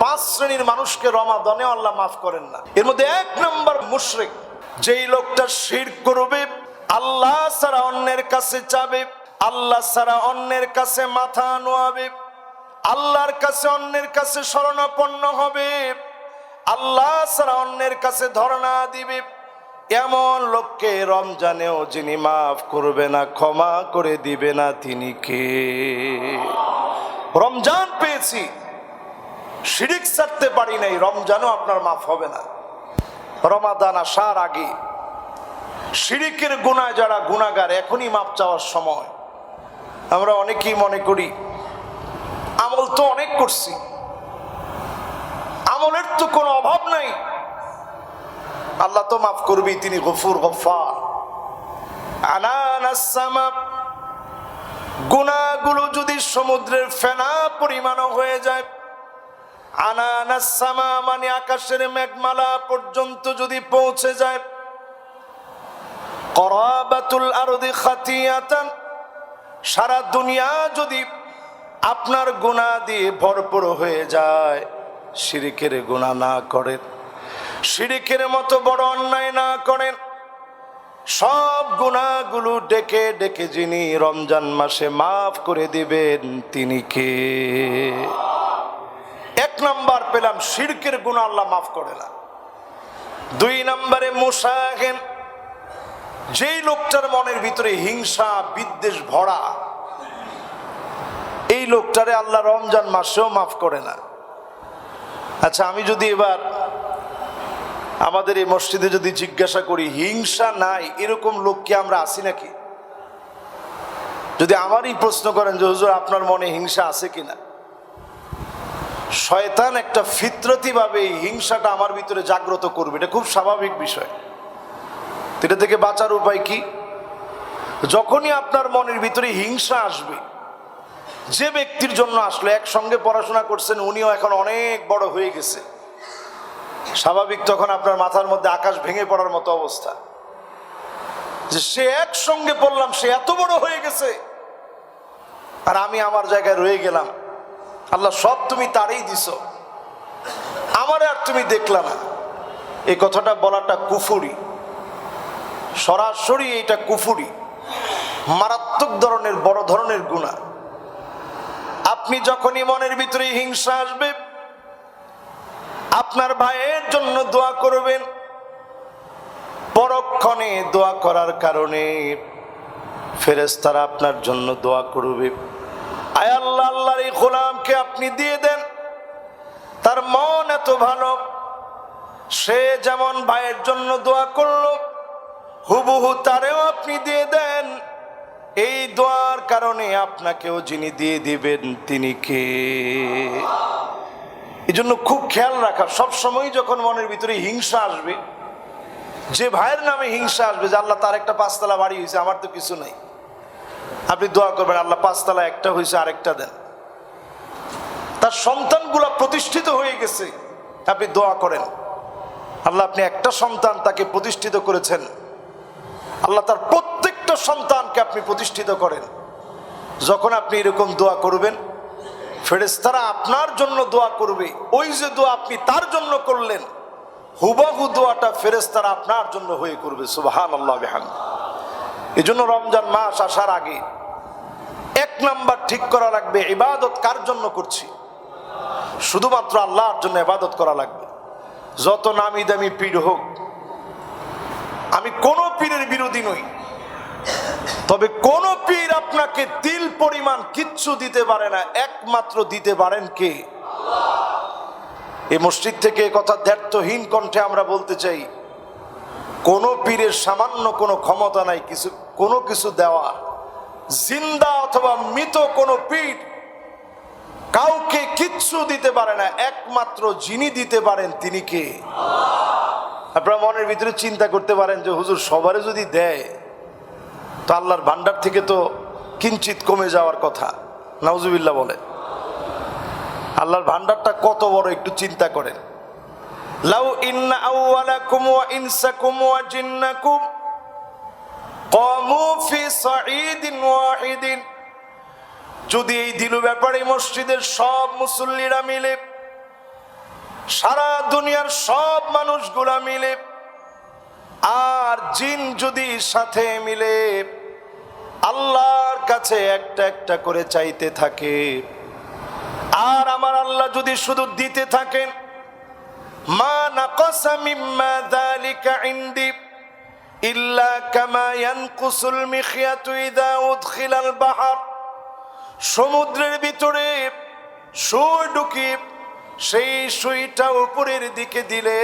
পাঁচ শ্রেণির মানুষকে রমাদনে আল্লাহ মাফ করেন না। এর মধ্যে এক নম্বর মুশরিক, যেই লোকটা শির করবে, আল্লাহ ছাড়া অন্যের কাছে চাবে আল্লাহ ছাড়া অন্যের কাছে মাথা নোয়াবে, আল্লাহর কাছে অন্যের কাছে শরণাপন্ন হবে, আল্লাহ ছাড়া অন্যের কাছে ধর্ণা দিবে। এমন লোককে রমজানেও যিনি মাফ করবে না, ক্ষমা করে দিবে না, তিনি কে? রমজান পেয়েছি। শিরিক ছাড়তে পারি নাই, রমজানও আপনার মাফ হবে না। রমাদান আসার আগে শিরিকের গুণায় যারা গুণাগার এখনই মাপ চাওয়ার সময়। আমরা অনেকেই মনে করি, আমল তো অনেক করছি, আমলের তো কোনো অভাব নাই। আল্লাহ তো মাফ করবি তিনি গফুর গফার গুণাগুলো যদি সমুদ্রের ফেনা পরিমাণও হয়ে যায় আনানাসামা মানে আকাশের মেঘমালা পর্যন্ত যদি পৌঁছে যায়। করাবাতুল আরদি খাতিয়াতান, সারা দুনিয়া যদি আপনার গুণা দিয়ে ভরপুর হয়ে যায়, শিরিকের গুণা না করেন, শিরিকের মতো বড় অন্যায় না করেন, সব গুণাগুলো ডেকে ডেকে যিনি রমজান মাসে মাফ করে দিবেন তিনি কে? পেলাম, শিরকের গুণা আল্লাহ মাফ করে না দুই নম্বরে মুসাহেন যেই লোকটার মনের ভিতরে হিংসা, বিদ্বেষ ভরা, এই লোকটারে আল্লাহ রমজান মাসেও মাফ করে না। আচ্ছা আমি যদি এবার আমাদের এই মসজিদে যদি জিজ্ঞাসা করি, হিংসা নাই, এরকম লোককে আমরা আছি নাকি? যদি আমারই প্রশ্ন করেন যে, হুজুর, আপনার মনে হিংসা আছে কিনা? শয়তান একটা ফিতরতি ভাবে এই হিংসাটা আমার ভিতরে জাগ্রত করবে। এটা খুব স্বাভাবিক বিষয়। এটা থেকে বাঁচার উপায় কি? যখনই আপনার মনের ভিতরে হিংসা আসবে, যে ব্যক্তির জন্য আসলো, একসঙ্গে পড়াশোনা করছেন, উনিও এখন অনেক বড় হয়ে গেছে। স্বাভাবিক তখন আপনার মাথার মধ্যে আকাশ ভেঙে পড়ার মতো অবস্থা। যে সে একসঙ্গে পড়লাম, সে এত বড় হয়ে গেছে। আর আমি আমার জায়গায় রয়ে গেলাম। আল্লাহ, সব তুমি তারই দিছ। আমার আর তুমি দেখলা না। এই কথাটা বলাটা কুফুরি। সরাসরি এইটা কুফুরি। মারাত্মক ধরনের, বড় ধরনের গুণা আপনি যখনই মনের ভিতরে হিংসা আসবে, আপনার ভাইয়ের জন্য দোয়া করবেন। পরক্ষণে দোয়া করার কারণে ফেরেস্তারা আপনার জন্য দোয়া করবে। আল্লাহর এই গোলামকে আপনি দিয়ে দেন। তার মন এত ভালো, সে যেমন ভাইয়ের জন্য দোয়া করল, হুবহু তারেও আপনি দিয়ে দেন। এই দোয়ার কারণে আপনাকেও যিনি দিয়ে দিবেন, তিনি কে? এই জন্য খুব খেয়াল রাখা সব সময় যখন মনের ভিতরে হিংসা আসবে, যে ভাইয়ের নামে হিংসা আসবে যে আল্লাহ তার একটা পাঁচতলা বাড়ি হয়েছে, আমার তো কিছু নাই। আপনি দোয়া করবেন, আল্লাহ পাঁচতলা একটা হয়েছে আরেকটা দেন। তার সন্তানগুলা প্রতিষ্ঠিত হয়ে গেছে, আপনি দোয়া করেন। আল্লাহ আপনি একটা সন্তান তাকে প্রতিষ্ঠিত করেছেন। আল্লাহ তার প্রত্যেকটা সন্তানকে আপনি প্রতিষ্ঠিত করেন। যখন আপনি এরকম দোয়া করবেন ফেরেস্তারা আপনার জন্য দোয়া করবে। ওই যে দোয়া আপনি তার জন্য করলেন, হুবাহু দোয়াটা ফেরেস্তারা আপনার জন্য হয়ে করবে সুবাহান আল্লাহ বেহান এই জন্য রমজান মাস আসার আগে নাম্বার ঠিক করা লাগবে, ইবাদত কার জন্য করছি? শুধুমাত্র আল্লাহর জন্য ইবাদত করা লাগবে। যত নামি দামি পীর হোক, আমি কোনো পীরের বিরোধী নই। তবে কোন পীর আপনাকে তিল পরিমাণ কিচ্ছু দিতে পারে না, একমাত্র দিতে পারেন কে? এই মসজিদ থেকে কথা দ্ব্যর্থহীন কণ্ঠে আমরা বলতে চাই, কোন পীরের সামান্য কোনো ক্ষমতা নাই, কিছু, কোনো কিছু দেওয়া। জিন্দা অথবা মৃত কোনো পীর কাউকে কিচ্ছু দিতে পারে না, একমাত্র যিনি দিতে পারেন তিনি কে? আপনারা মনের ভিতরে চিন্তা করতে পারেন যে হুজুর সবারে যদি দেয়, তো আল্লাহর ভান্ডার থেকে তো কিঞ্চিত কমে যাওয়ার কথা। নাউজুবিল্লাহ বলে। আল্লাহর ভান্ডারটা কত বড় একটু চিন্তা করেন। লাউ ইন্না আউওয়ালাকুম ওয়া ইনসাকুম ওয়া জিন্নাকুম যদি এই দিলু ব্যাপারে মসজিদের সব মুসল্লিরা মিলে, সারা দুনিয়ার সব মানুষগুলা মিলে, আর জিন যদি সাথে মিলে, আল্লাহর কাছে একটা একটা করে চাইতে থাকে। আর আমার আল্লাহ যদি শুধু দিতে থাকেন, মা নাকাসা মিম্মা যালিকা ইনদি ইল্লা কামা ইয়ানকুসুল মিখিয়াতু ইযা উদখিলাল বাহর। সমুদ্রের ভিতরে সুই ঢুকিয়ে সেই সুইটা উপরের দিকে দিলে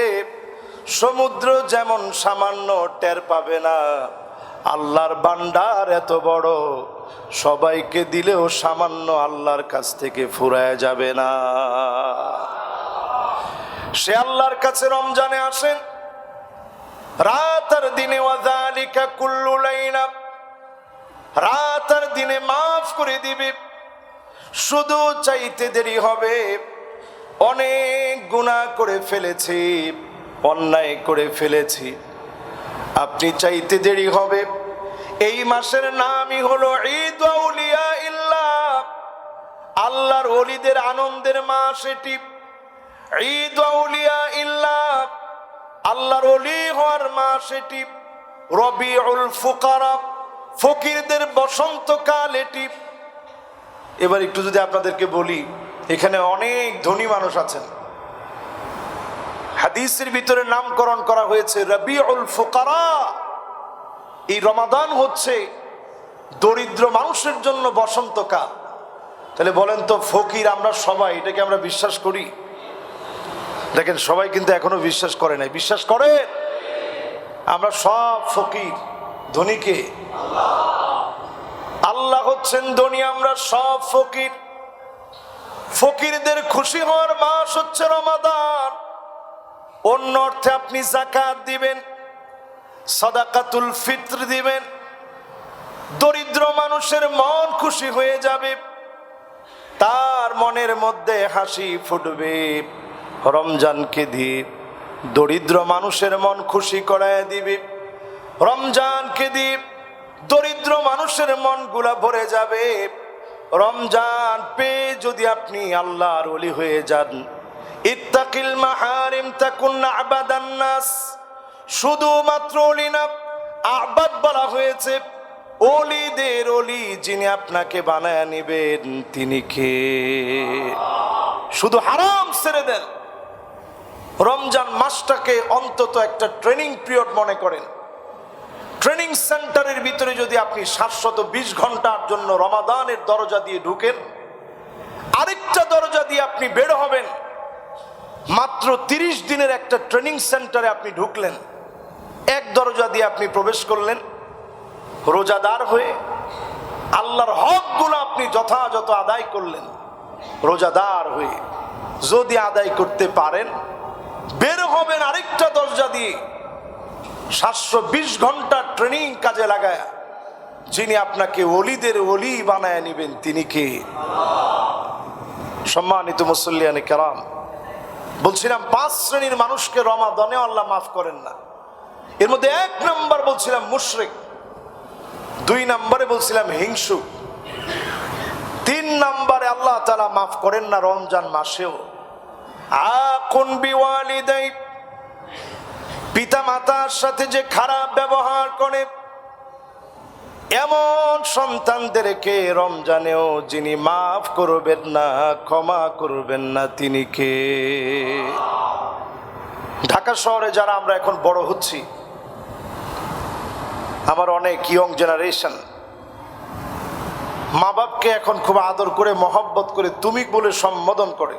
সমুদ্র যেমন সামান্য টের পাবে না। আল্লাহর বান্ডার এত বড়, সবাইকে দিলেও সামান্য আল্লাহর কাছ থেকে ফুরায় যাবে না। সে আল্লাহর কাছে রমজানে আসেন রাত আর দিনে ওয়াজালিকা কুল্লু লাইলা রাত আর দিনে মাফ করে দিবে। শুধু চাইতে দেরি হবে। অনেক গুনাহ করে ফেলেছি, অন্যায় করে ফেলেছি। আপনি চাইতে দেরি হবে। এই মাসের নামই হলো ঈদ আউলিয়া ইল্লাহ আল্লাহর ওলিদের আনন্দের মাস এটি। ঈদ আউলিয়া ইল্লাহ আল্লাহর অলি হওয়ার মাস এটি রবিউল ফুকারা, ফকিরদের বসন্তকাল এটি। এবার একটু যদি আপনাদেরকে বলি, এখানে অনেক ধনী মানুষ আছেন। হাদিসের ভিতরে নামকরণ করা হয়েছে রবিউল ফুকারা। এই রমাদান হচ্ছে দরিদ্র মানুষের জন্য বসন্তকাল। তাহলে বলেন তো, ফকির আমরা সবাই, এটাকে আমরা বিশ্বাস করি? দেখেন, সবাই কিন্তু এখনও বিশ্বাস করে নাই। বিশ্বাস করে? আমরা সব ফকির ধনীকে আল্লাহ হচ্ছেন ধনী, আমরা সব ফকির। ফকিরদের খুশি হওয়ার মাস হচ্ছে রমাদান। অন্য অর্থে আপনি জাকাত দিবেন, সাদাকাতুল ফিত্র দিবেন। দরিদ্র মানুষের মন খুশি হয়ে যাবে, তার মনের মধ্যে হাসি ফুটবে। রমজানকে দিয়ে দরিদ্র মানুষের মন খুশি করায় দিবে। রমজানকে দিয়ে দরিদ্র মানুষের মনগুলা ভরে যাবে। রমজান পেয়ে যদি আপনি আল্লাহর ওলি হয়ে যান। ইত্তাকিল মাহারিম তাকুন আবাদান নাস। শুধুমাত্র অলি না, আবাদ বলা হয়েছে অলিদের অলি যিনি আপনাকে বানায় নিবেন, তিনি কে? শুধু হারাম ছেড়ে দেন। রমজান মাসটাকে অন্তত একটা ট্রেনিং পিরিয়ড মনে করেন। ট্রেনিং সেন্টারের ভিতরে যদি আপনি সাতশত বিশ ঘণ্টার জন্য রমাদানের দরজা দিয়ে ঢুকেন, আরেকটা দরজা দিয়ে আপনি বের হবেন, মাত্র তিরিশ দিনের একটা ট্রেনিং সেন্টারে আপনি ঢুকলেন। এক দরজা দিয়ে আপনি প্রবেশ করলেন, রোজাদার হয়ে আল্লাহর হকগুলো আপনি যথাযথ আদায় করলেন, রোজাদার হয়ে। যদি আদায় করতে পারেন বের হবেন আরেকটা দরজা দিয়ে। সাতশো বিশ ঘণ্টা ট্রেনিং কাজে লাগায় যিনি আপনাকে অলিদের অলি বানায় নেবেন, তিনি কে? সম্মানিত মুসল্লিয়ানি কেরাম, বলছিলাম পাঁচ শ্রেণির মানুষকে রমাদনে আল্লাহ মাফ করেন না। এর মধ্যে এক নম্বর বলছিলাম মুশরিক, দুই নম্বরে বলছিলাম হিংসু, তিন নম্বরে আল্লাহ তালা মাফ করেন না রমজান মাসেও। আকুন বিওয়ালিদাই পিতা মাতার সাথে যে খারাপ ব্যবহার করে, এমন সন্তানদেরকে রমজানেও যিনি মাফ করবেন না, ক্ষমা করবেন না, তিনি কে? ঢাকা শহরে যারা আমরা এখন বড় হচ্ছি, আমার অনেক ইয়ং জেনারেশন মা বাপকে এখন খুব আদর করে, মহব্বত করে, তুমি বলে সম্বোধন করে।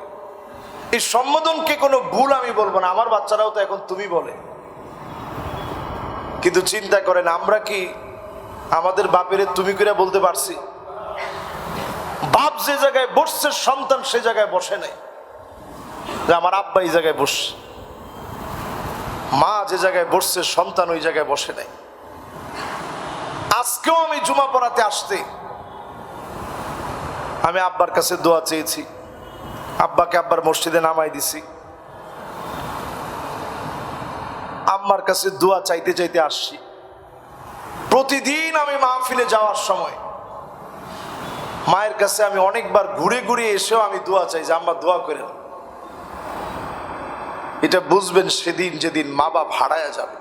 এই সম্বোধনকে কোনো ভুল আমি বলব না? আমার বাচ্চারাও তো এখন তুমি বলে। কিন্তু চিন্তা করেন, আমরা কি আমাদের বাপের তুমি করে বলতে পারছি? বাপ যে জায়গায় বসছে, সন্তান সে জায়গায় বসে নাই। যে আমার আব্বা এই জায়গায় বসছে মা যে জায়গায় বসছে, সন্তান ওই জায়গায় বসে নাই। আজকেও আমি জুমা পড়াতে আসতে, আমি আব্বার কাছে দোয়া চেয়েছি। আব্বাকে আব্বার মসজিদে নামাই দিছি। আম্মার কাছে দোয়া চাইতে চাইতে আসছি। প্রতিদিন আমি মাহফিলে যাওয়ার সময় মায়ের কাছে আমি অনেকবার ঘুরে ঘুরে এসেও আমি দোয়া চাই যে, আম্মা, দোয়া করেন এটা বুঝবেন সেদিন যেদিন মা বাপ হারায় যাবে।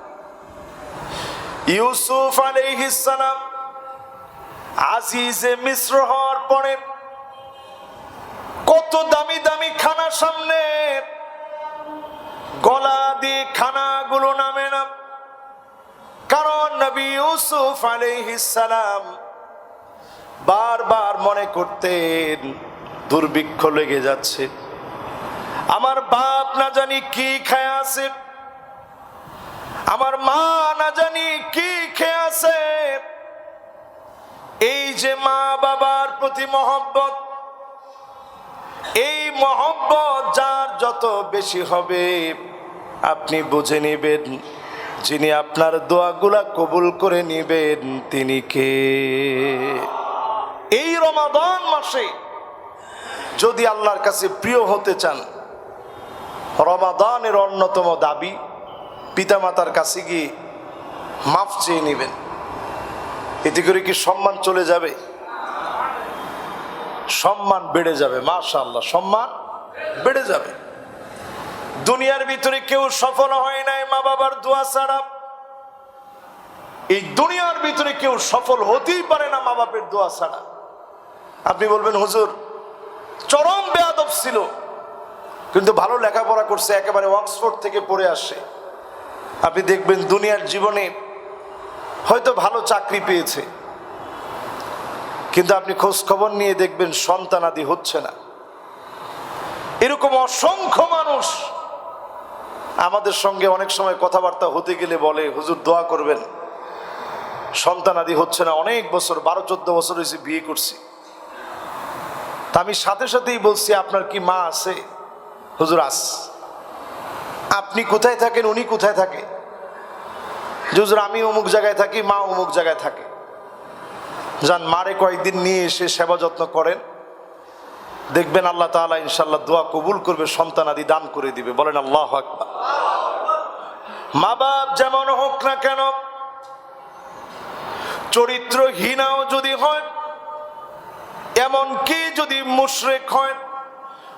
ইউসুফ আলাইহিসালাম আজিজে মিশ্র হওয়ার পরে কত দামি দামি খানা সামনে। গলা দিয়ে খানাগুলো নামে না। কারণ নবী ইউসুফ আলাইহিসালাম বারবার মনে করতেন, দুর্ভিক্ষ লেগে যাচ্ছে। আমার বাপ না জানি কি খেয়ে আছে। আমার মা না জানি কি খেয়ে আছে। এই যে মা বাবার প্রতি মহব্বত এই মহব্বত যার যত বেশি হবে, আপনি বুঝে নেবেন যিনি আপনার দোয়াগুলা কবুল করে নিবেন তিনি কে? এই রমাদান মাসে যদি আল্লাহর কাছে প্রিয় হতে চান, রমাদানের অন্যতম দাবি পিতামাতার কাছে গিয়ে মাফ চেয়ে নেবেন। এতে করে কি সম্মান চলে যাবে? সম্মান বেড়ে যাবে মাশা আল্লাহ সম্মান বেড়ে যাবে। দুনিয়ার ভিতরে কেউ সফল হয় নাই, মা বাবার দোয়া ছাড়া। এই দুনিয়ার ভিতরে কেউ সফল হতেই পারে না মা বাপের দোয়া ছাড়া। আপনি বলবেন, হুজুর, চরম বেয়াদব ছিল, কিন্তু ভালো লেখাপড়া করছে, একেবারে অক্সফোর্ড থেকে পড়ে আসে আপনি দেখবেন, দুনিয়ার জীবনে হয়তো ভালো চাকরি পেয়েছে কিন্তু আপনি খোঁজ খবর নিয়ে দেখবেন সন্তানাদি হচ্ছে না। এরকম অসংখ্য মানুষ আমাদের সঙ্গে অনেক সময় কথাবার্তা হতে গেলে বলে, হুজুর, দোয়া করবেন। সন্তানাদি হচ্ছে না। অনেক বছর, বারো, চোদ্দ বছর হয়েছে বিয়ে করছি। তা আমি সাথে সাথেই বলছি, আপনার কি মা আছে? হুজুর আস আপনি কোথায় থাকেন? উনি কোথায় থাকে? হুজুর, আমি অমুক জায়গায় থাকি, মা অমুক জায়গায় থাকে। যান মারে কয়েকদিন নিয়ে এসে সেবা যত্ন করেন দেখবেন আল্লাহ তাআলা ইনশাল্লাহ দোয়া কবুল করবে সন্তান আদি দান করে দিবে বলেন আল্লাহ আকবার মা বাপ যেমন হোক না কেন চরিত্রহীনাও যদি হয় এমন কি যদি মুশরেক হয়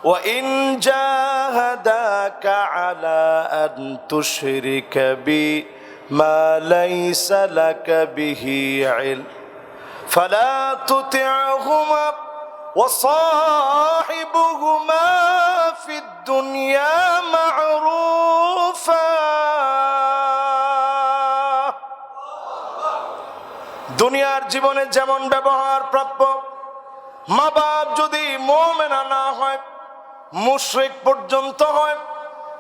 وإن جاهداك على أن تشرك بي ما ليس لك به علم فلا تطعهما وصاحبهما في الدنيا معروفا দুনিয়ার জীবনে যেমন ব্যবহার প্রাপ্য মা বাপ যদি মোমেনা না হয় মুশরিক পর্যন্ত হয়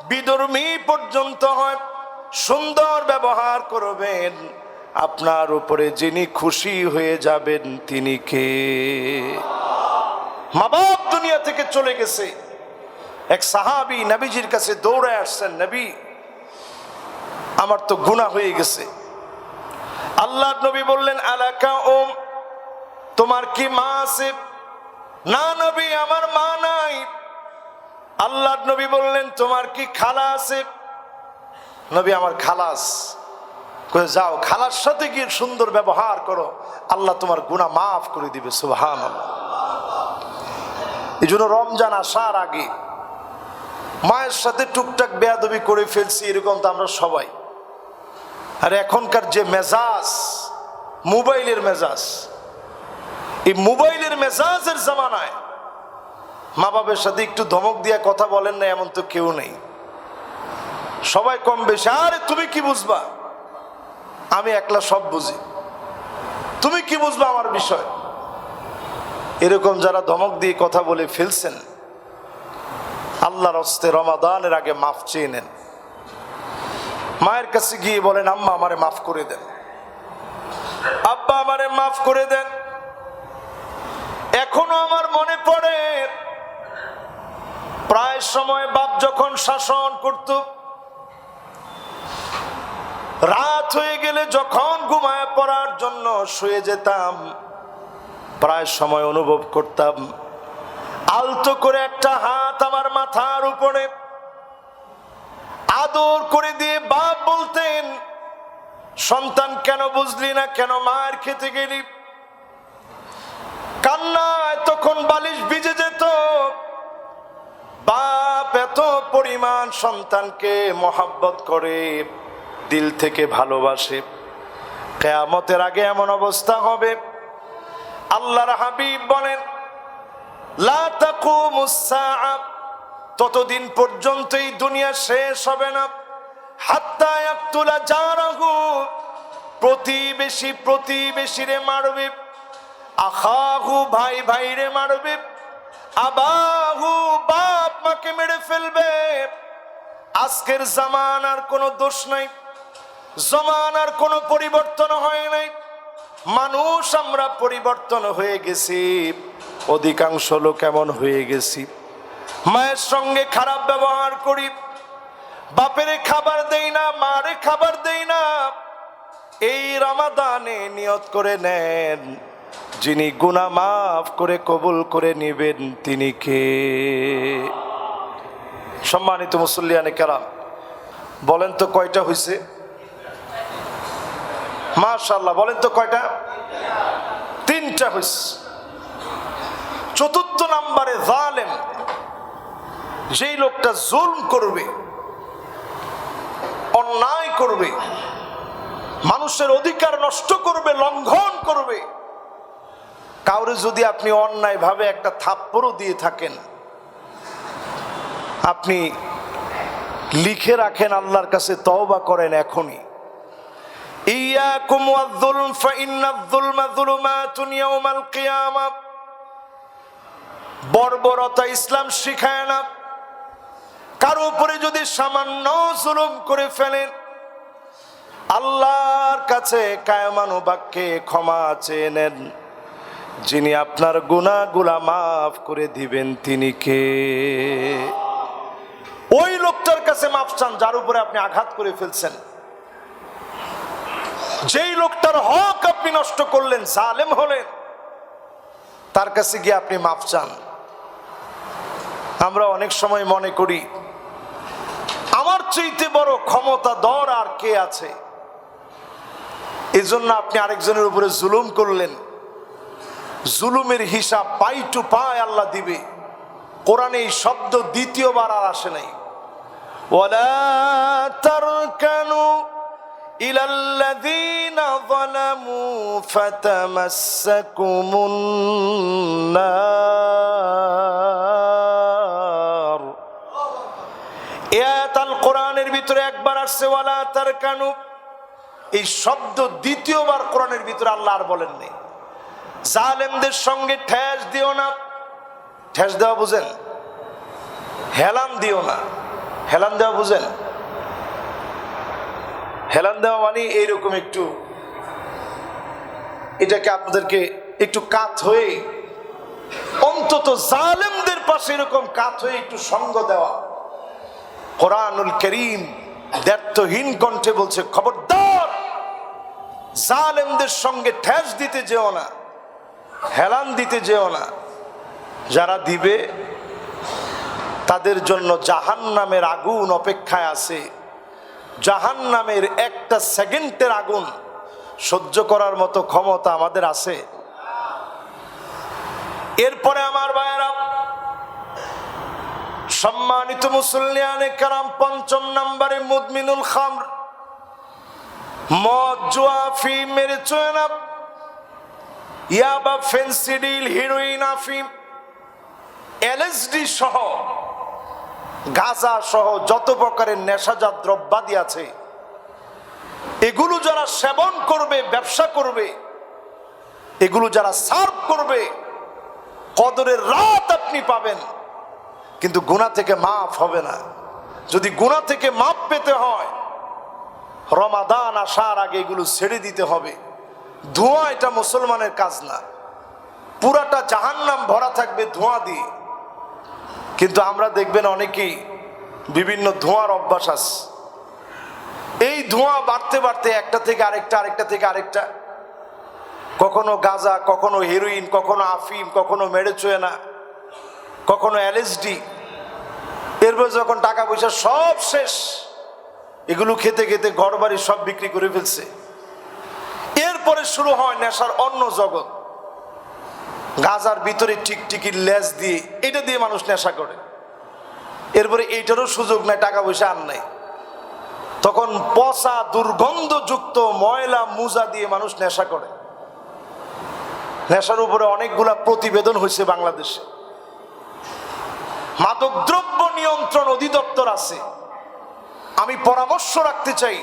বিধর্মী পর্যন্ত হয় সুন্দর ব্যবহার করবেন আপনার উপরে যিনি খুশি হয়ে যাবেন, তিনি কে? মা বাপ দুনিয়া থেকে চলে গেছে। এক সাহাবি নবীজির কাছে দৌড়ে আসছেন, নবী, আমার তো গুণা হয়ে গেছে। আল্লাহ নবী বললেন আলাকা ওম তোমার কি মা আছে? না নবী, আমার মা নাই। আল্লাহ নবী বললেন, তোমার কি খালা আছে? নবী, আমার খালাস। যাও, খালার সাথে গিয়ে সুন্দর ব্যবহার করো। আল্লাহ তোমার গুণা মাফ করে দিবে সুবহান এই জন্য রমজান আসার আগে মায়ের সাথে টুকটাক বেয়াদবি করে ফেলছি, এরকম তো আমরা সবাই। আর এখনকার যে মেজাজ, মোবাইলের মেজাজ, এই মোবাইলের মেজাজের জামানায় মা বাবার সাথে একটু ধমক দিয়ে কথা বলেন না, এমন তো কেউ নেই। সবাই কম বেশি, আরে, তুমি কি বুঝবা? আমি একলা সব বুঝি। তুমি কি বুঝবা আমার বিষয়? এরকম যারা ধমক দিয়ে কথা বলে ফেলছেন, আল্লাহর হস্তে রমাদানের আগে মাফ চেয়ে নেন। মায়ের কাছে গিয়ে বলেন, আম্মা, আমারে মাফ করে দেন। আব্বা, আমারে মাফ করে দেন। এখনও আমার মনে পড়ে, প্রায় সময় বাপ যখন শাসন করত রাত হয়ে গেলে যখন ঘুমায় পড়ার জন্য শুয়ে যেতাম, প্রায় সময় অনুভব করতাম, আলতো করে একটা হাত আমার মাথার উপরে আদর করে দিয়ে বাপ বলতেন, সন্তান কেন বুঝলি না, কেন মায়ের খেতে গেলি? কান্নায় তখন বালিশ ভিজে যেত। বাপ এত পরিমাণ সন্তানকে মহাব্বত করে দিল থেকে ভালোবাসে। কেয়ামতের আগে এমন অবস্থা হবে। আল্লাহর হাবিব বলেন ততদিন পর্যন্ত এই দুনিয়া শেষ হবে না। প্রতিবেশী প্রতিবেশীরে মারবে। ভাই মারবে। আবাহু বাপ মাকে মেরে ফেলবে। আজকের জামানার কোনো দোষ নাই। জমানার কোনো পরিবর্তন হয় নাই। মানুষ আমরা পরিবর্তন হয়ে গেছি। অধিকাংশ লোক এমন হয়ে গেছি। মায়ের সঙ্গে খারাপ ব্যবহার করি। বাপেরে খাবার দেই না, মারে খাবার দেই না। এই রমাদানে নিয়ত করে নেন। যিনি গুনা মাফ করে কবুল করে নিবেন, তিনি কে? সম্মানিত মুসল্লিয়ানে কেরাম, বলেন তো কয়টা হয়েছে মাশাল্লাহ বলেন তো কয়টা? তিনটা হয়েছে চতুর্থ নাম্বারে জালেম, যেই লোকটা জুলম করবে, অন্যায় করবে, মানুষের অধিকার নষ্ট করবে, লঙ্ঘন করবে, কাউরে যদি আপনি অন্যায় ভাবে একটা থাপ্পড়ও দিয়ে থাকেন, আপনি লিখে রাখেন আল্লাহর কাছে তওবা করেন এখনই। ইয়াকুম ওয়াজ-যুলম ফাইন্নাজ-যুলমা যুলুমাতুন ইয়াওমাল কিয়ামা বর্বরতা ইসলাম শিখায় না। কারও উপরে যদি সামান্য জুলুম করে ফেলেন, আল্লাহর কাছে কায়মানু বাক্যে ক্ষমা চেয়ে নেন। যিনি আপনার গুনাহগুলা মাফ করে দিবেন, তিনি কে? ওই লোকটার কাছে মাফ চান, যার উপরে আপনি আঘাত করে ফেলছেন। যেই লোকটার হক আপনি নষ্ট করলেন, জালেম হলেন, তার কাছে গিয়ে আপনি মাফ চান। আমরা অনেক সময় মনে করি, আমার চাইতে বড় ক্ষমতা, দর আর কে আছে? এজন্য আপনি আরেকজনের উপরে জুলুম করলেন। জুলুমের হিসাব পাই টু পায় আল্লাহ দিবে। কোরআনে এই শব্দ দ্বিতীয়বার আর আসে নাই। ওয়ালা তারকানু إلى الذين ظلموا فتمسكم النار এয়াত আল কোরআনের ভিতরে একবার আসছে ওয়ালা তার কানু এই শব্দ দ্বিতীয়বার কোরআনের ভিতরে আল্লাহ আর বলেননি জালেমদের সঙ্গে ঠেস দিও না ঠেস দেওয়া বুঝেন হেলান দিও না হেলান দেওয়া বুঝেন হেলান দেওয়া মানে এইরকম একটু, এটাকে আপনাদেরকে একটু কাত হয়ে, অন্তত জালেমদের পাশে এরকম কাত হয়ে একটু সঙ্গ দেওয়া। কোরআনুল করিম দ্ব্যর্থহীন কণ্ঠে বলছে, খবরদার, জালেমদের সঙ্গে ঠেস দিতে যেও না, হেলান দিতে যেও না। যারা দিবে, তাদের জন্য জাহান নামের আগুন অপেক্ষায় আছে। জাহান নামের একটা সেকেন্ডের আগুন সহ্য করার মতো ক্ষমতা আমাদের আছে। এরপরে আমার ভাইয়েরা, সম্মানিত মুসলিয়ানে কারাম পঞ্চম নম্বরে মুদমিনুল খামর, মদ, জুয়া, ফিম মেরে চয়নাপ ইয়াবা ফেন্সিডিল হিরোইন, আফিম, এলএসডি সহ গাঁজা সহ যত প্রকারের নেশাজাত দ্রব্যাদি আছে, এগুলো যারা সেবন করবে, ব্যবসা করবে, এগুলো যারা সার্ভ করবে, কদরের রাত আপনি পাবেন। কিন্তু গুণা থেকে মাফ হবে না। যদি গুণা থেকে মাপ পেতে হয়, রমাদান আসার আগে এগুলো ছেড়ে দিতে হবে। ধোঁয়া এটা মুসলমানের কাজ না। পুরাটা জাহান্নাম ভরা থাকবে ধোঁয়া দিয়ে। কিন্তু আমরা দেখবেন অনেকেই বিভিন্ন ধোঁয়ার অভ্যাস আছে। এই ধোঁয়া বাড়তে বাড়তে একটা থেকে আরেকটা আরেকটা থেকে আরেকটা। কখনো গাঁজা, কখনো হিরোইন কখনো আফিম, কখনো মেরেচোয়েনা কখনো এলএসডি এরপর যখন টাকা পয়সা সব শেষ, এগুলো খেতে খেতে ঘর বাড়ি সব বিক্রি করে ফেলছে। এরপরে শুরু হয় নেশার অন্য জগৎ। গাজার ভিতরে টিকটিকির লেজ দিয়ে, এটা দিয়ে মানুষ নেশা করে। এরপরে এইটারও সুযোগ নাই, টাকা পয়সা আর নাই। তখন পচা, দুর্গন্ধযুক্ত ময়লা, মুজা দিয়ে মানুষ নেশা করে। নেশার উপরে অনেকগুলা প্রতিবেদন হয়েছে বাংলাদেশে। মাদকদ্রব্য নিয়ন্ত্রণ অধিদপ্তর আছে। আমি পরামর্শ রাখতে চাই,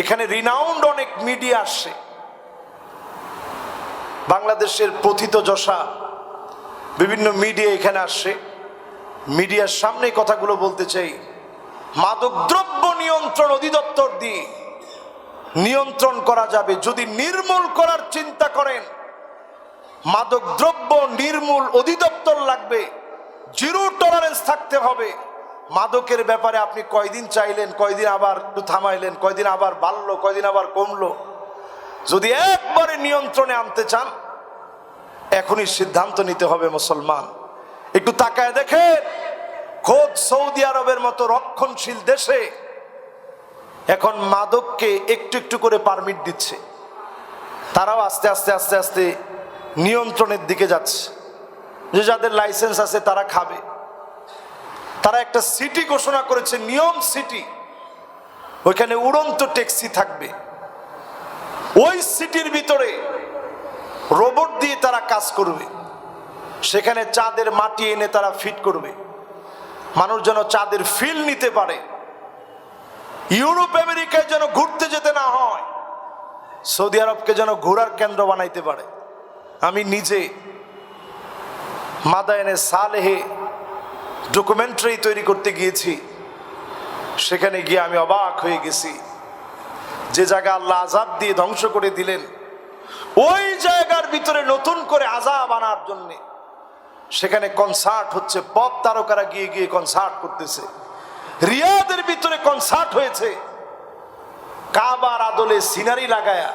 এখানে রিনাউন্ড অনেক মিডিয়া আসছে। বাংলাদেশের প্রথিত যশা বিভিন্ন মিডিয়া এখানে আসছে। মিডিয়ার সামনে কথাগুলো বলতে চাই। মাদকদ্রব্য নিয়ন্ত্রণ অধিদপ্তর দিয়ে নিয়ন্ত্রণ করা যাবে। যদি নির্মূল করার চিন্তা করেন মাদকদ্রব্য নির্মূল অধিদপ্তর লাগবে। জিরো টলারেন্স থাকতে হবে। মাদকের ব্যাপারে আপনি কয়দিন চাইলেন, কয়দিন আবার একটু থামাইলেন, কয়দিন আবার বাড়লো, কয়দিন আবার কমলো। যদি একবারে নিয়ন্ত্রণে আনতে চান, এখনই সিদ্ধান্ত নিতে হবে মুসলমান। একটু তাকায় দেখে খোদ সৌদি আরবের মতো রক্ষণশীল দেশে এখন মাদককে একটু একটু করে পারমিট দিচ্ছে। তারাও আস্তে আস্তে আস্তে আস্তে নিয়ন্ত্রণের দিকে যাচ্ছে। যে যাদের লাইসেন্স আছে তারা খাবে। তারা একটা সিটি ঘোষণা করেছে, নিয়ম সিটি ওইখানে উড়ন্ত ট্যাক্সি থাকবে। ওই সিটির ভিতরে রোবট দিয়ে তারা কাজ করবে। সেখানে চাঁদের মাটি এনে তারা ফিট করবে। মানুষ যেন চাঁদের ফিল নিতে পারে। ইউরোপ আমেরিকায় যেন ঘুরতে যেতে না হয়। সৌদি আরবকে যেন ঘোরার কেন্দ্র বানাইতে পারে। আমি নিজে মাদায়নে সালেহে ডকুমেন্টারি তৈরি করতে গিয়েছি। সেখানে গিয়ে আমি অবাক হয়ে গেছি। যে জায়গা আল্লাহ আজাব দিয়ে ধ্বংস করে দিলেন, ওই জায়গার ভিতরে নতুন করে আজাব আনার জন্যে সেখানে কনসার্ট হচ্ছে পপ তারকারা গিয়ে গিয়ে কনসার্ট করতেছে। রিয়াদের ভিতরে কনসার্ট হয়েছে। কাবার আদলে সিনারি লাগায়া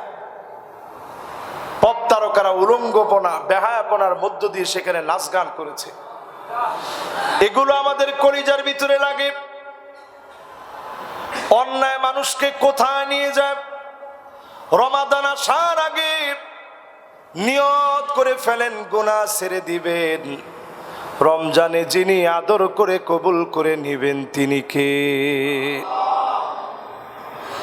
পপ তারকারা উলঙ্গপনা, বেহায়াপনার মধ্য দিয়ে সেখানে নাচ গান করেছে। এগুলো আমাদের কলিজার ভিতরে লাগে। অন্যায় মানুষকে কোথায় নিয়ে যায়? রমাদান আসার আগে নিয়ত করে ফেলেন গোনা ছেড়ে দিবেন। রমজানে যিনি আদর করে কবুল করে নিবেন, তিনি কে?